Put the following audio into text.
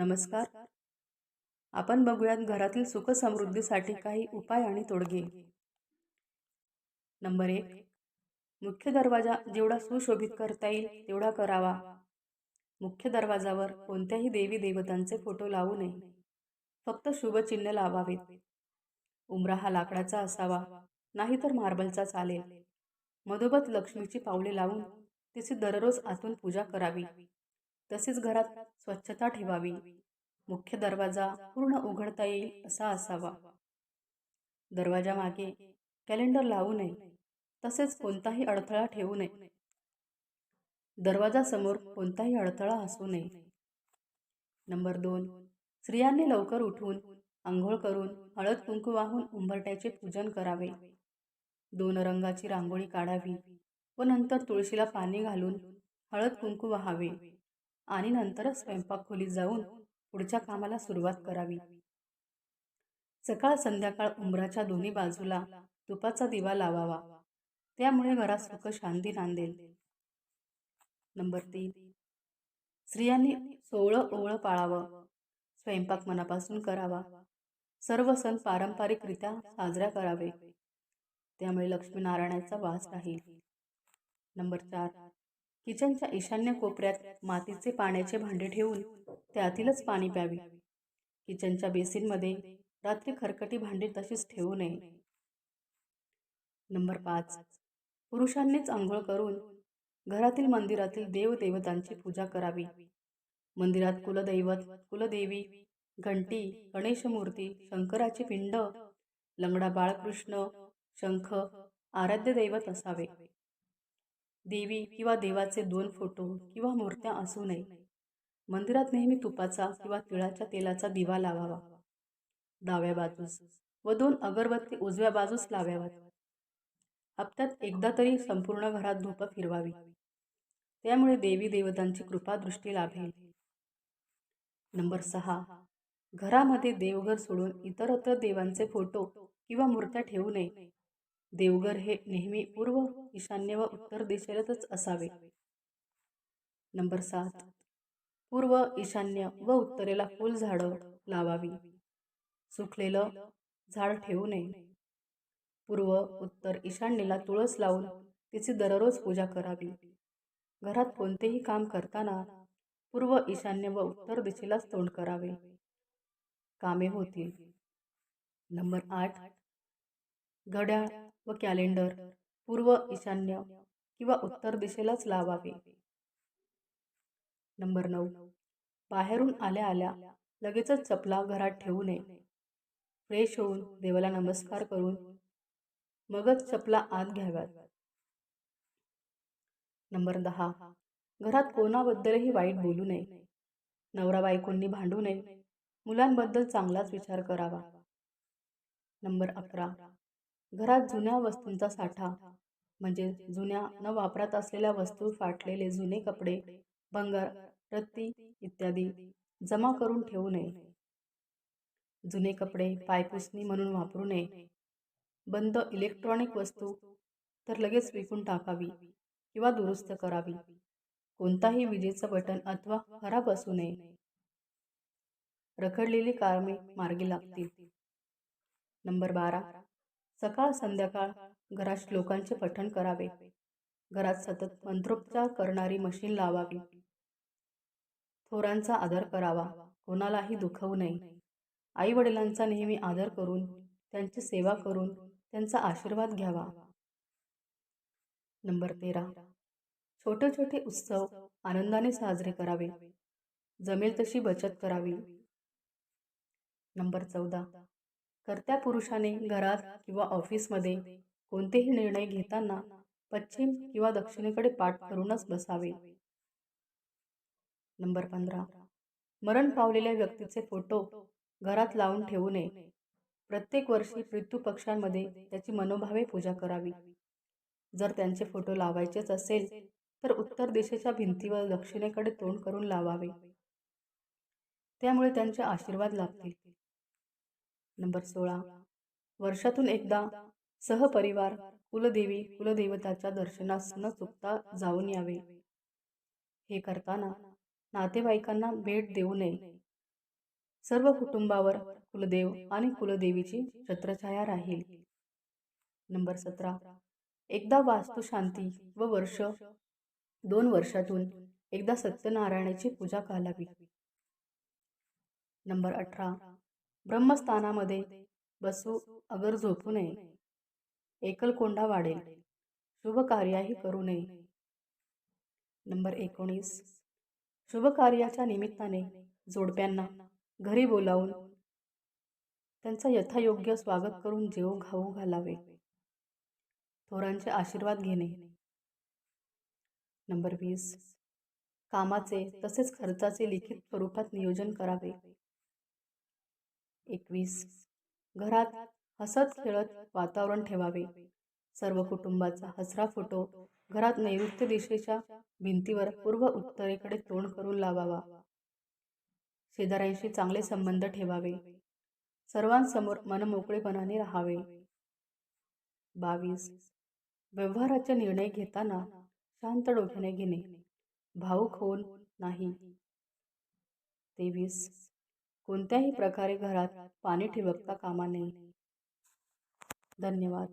नमस्कार. आपण बघूयात घरातील सुख समृद्धीसाठी काही उपाय आणि तोडगे. नंबर एक. मुख्य दरवाजा जेवढा सुशोभित करता येईल तेवढा करावा. मुख्य दरवाजावर कोणत्याही देवी देवतांचे फोटो लावू नये. फक्त शुभचिन्ह लावावेत. उमरा हा लाकडाचा असावा नाहीतर मार्बलचा चालेल. मधोबत लक्ष्मीची पावले लावून तिची दररोज आतून पूजा करावी. तसेच घरात स्वच्छता ठेवावी. मुख्य दरवाजा पूर्ण उघडता येईल असा असावा. दरवाजा मागे कॅलेंडर लावू नये. तसेच कोणताही अडथळा ठेवू नये. दरवाजासमोर कोणताही अडथळा असू नये. नंबर दोन. स्त्रियांनी लवकर उठून आंघोळ करून हळद कुंकू वाहून उंबरट्याचे पूजन करावे. दोन रंगाची रांगोळी काढावी व नंतर तुळशीला पाणी घालून हळद कुंकू वाहावे. आणि नंतरच स्वयंपाक खोलीत जाऊन पुढच्या कामाला सुरुवात करावी. सकाळ संध्याकाळ उंबराच्या दोन्ही बाजूला तुपाचा दिवा लावावा. त्यामुळे घरात सुख शांती नांदेल. नंबर तीन. स्त्रियांनी सोवळं ओवळं पाळावं. स्वयंपाक मनापासून करावा. सर्व सण पारंपरिकरित्या साजऱ्या करावे. त्यामुळे लक्ष्मीनारायणाचा वास राहील. नंबर चार. किचनच्या ईशान्य कोपऱ्यात मातीचे पाण्याचे भांडे ठेवून त्यातीलच पाणी प्यावे. किचनच्या बेसिनमध्ये रात्री खरकटी भांडी तशीच ठेवू नये. नंबर पाच. पुरुषांनीच आंघोळ करून घरातील मंदिरातील देवदेवतांची पूजा करावी. मंदिरात कुलदैवत कुलदेवी घंटी गणेशमूर्ती शंकराची पिंड लंगडा बाळकृष्ण शंख आराध्य दैवत असावे. देवी किंवा देवाचे दोन फोटो किंवा मूर्त्या असू नये. मंदिरात नेहमी तुपाचा किंवा तिळाच्या तेलाचा दिवा लावावा. डाव्या बाजूस व दोन अगरबत्ती उजव्या बाजूस लावाव्यात. हप्त्यात एकदा तरी संपूर्ण घरात धूप फिरवावी. त्यामुळे देवी देवतांची कृपा दृष्टी लाभेल. नंबर सहा. घरामध्ये देवघर सोडून इतरत्र देवांचे फोटो किंवा मूर्त्या ठेवू नये. देवघर हे नेहमी पूर्व ईशान्य व उत्तर दिशेलाच असावे. नंबर सात. पूर्व ईशान्य व उत्तरेला फुलझाडं लावावी. सुकलेलं झाड ठेवू नये. पूर्व उत्तर ईशान्येला तुळस लावून तिची दररोज पूजा करावी. घरात कोणतेही काम करताना पूर्व ईशान्य व उत्तर दिशेलाच तोंड करावे. कामे होतील. नंबर आठ. घड्याळ व कॅलेंडर पूर्व ईशान्य किंवा उत्तर दिशेलाच लावावे. नंबर नऊ. बाहेरून आल्या आल्या लगेचच चपला घरात ठेवू नये. फ्रेश होऊन देवाला नमस्कार करून मगच चपला आत घ्याव्यात. नंबर दहा. घरात कोणाबद्दलही वाईट बोलू नये. नवरा बायकोंनी भांडू नये. मुलांबद्दल चांगलाच विचार करावा. नंबर अकरा. घरात जुन्या वस्तूंचा साठा म्हणजे जुन्या न वापरात असलेल्या वस्तू फाटलेले जुने कपडे भंगार रत्ती इत्यादी जमा करून ठेवू नये. जुने कपडे पायपुसणी म्हणून वापरू नये. बंद इलेक्ट्रॉनिक वस्तू तर लगेच विकून टाकावी किंवा दुरुस्त करावी. कोणताही विजेचं बटन अथवा खराब असू नये. रखडलेली कारमे मार्गी लागतील. नंबर बारा. सकाळ संध्याकाळ घरात श्लोकांचे पठण करावे. घरात सतत मंत्रोपचार करणारी मशीन लावावी. थोरांचा आदर करावा. कोणालाही दुखवू नये. आई वडिलांचा नेहमी आदर करून त्यांची सेवा करून त्यांचा आशीर्वाद घ्यावा. नंबर तेरा. छोटे छोटे उत्सव आनंदाने साजरे करावे. जमेल तशी बचत करावी. नंबर चौदा. कर्त्या पुरुषाने घरात किंवा ऑफिसमध्ये कोणतेही निर्णय घेताना पश्चिम किंवा दक्षिणेकडे पाठ करूनच बसावे. नंबर पंधरा. मरण पावलेल्या व्यक्तीचे फोटो घरात लावून ठेवू नये. प्रत्येक वर्षी पक्षांमध्ये त्याची मनोभावे पूजा करावी. जर त्यांचे फोटो लावायचेच असेल तर उत्तर दिशेच्या भिंतीवर दक्षिणेकडे तोंड करून लावावे. त्यामुळे त्यांचे आशीर्वाद लाभतील. नंबर सोळा. वर्षातून एकदा सहपरिवार कुलदेवी कुलदेवताच्या दर्शनास न चुकता जाऊन यावे. हे करताना नातेवाईकांना भेट देऊ नये. सर्व कुटुंबावर कुलदेव आणि कुलदेवीची छत्रछाया राहील. नंबर सतरा. एकदा वास्तुशांती व वर्ष दोन वर्षातून एकदा सत्यनारायणाची पूजा घालावी नंबर अठरा. ब्रह्मस्थानामध्ये बसू अगर झोपू नये. एकलकोंडा वाढेल. शुभ कार्याही करू नये. नंबर एकोणीस. शुभ कार्याच्या निमित्ताने जोडप्यांना घरी बोलावून त्यांचा यथायोग्य स्वागत करून जेव घाऊ घालावे. थोरांचे आशीर्वाद घेणे. नंबर वीस. कामाचे तसेच खर्चाचे लिखित स्वरूपात नियोजन करावे. एकवीस. घरात हसत खेळत वातावरण ठेवावे. सर्व कुटुंबाचा हसरा फोटो घरात नैऋत्य दिशेच्या भिंतीवर पूर्व उत्तरेकडे तोंड करून लावावा. शेजाऱ्यांशी चांगले संबंध ठेवावे. सर्वांसमोर मनमोकळेपणाने राहावे. बावीस. व्यवहाराचे निर्णय घेताना शांत डोक्याने घेणे. भाऊक होऊन नाही. तेवीस. कोणत्याही प्रकारे घरात पाणी ठिबकता कामा नये. धन्यवाद.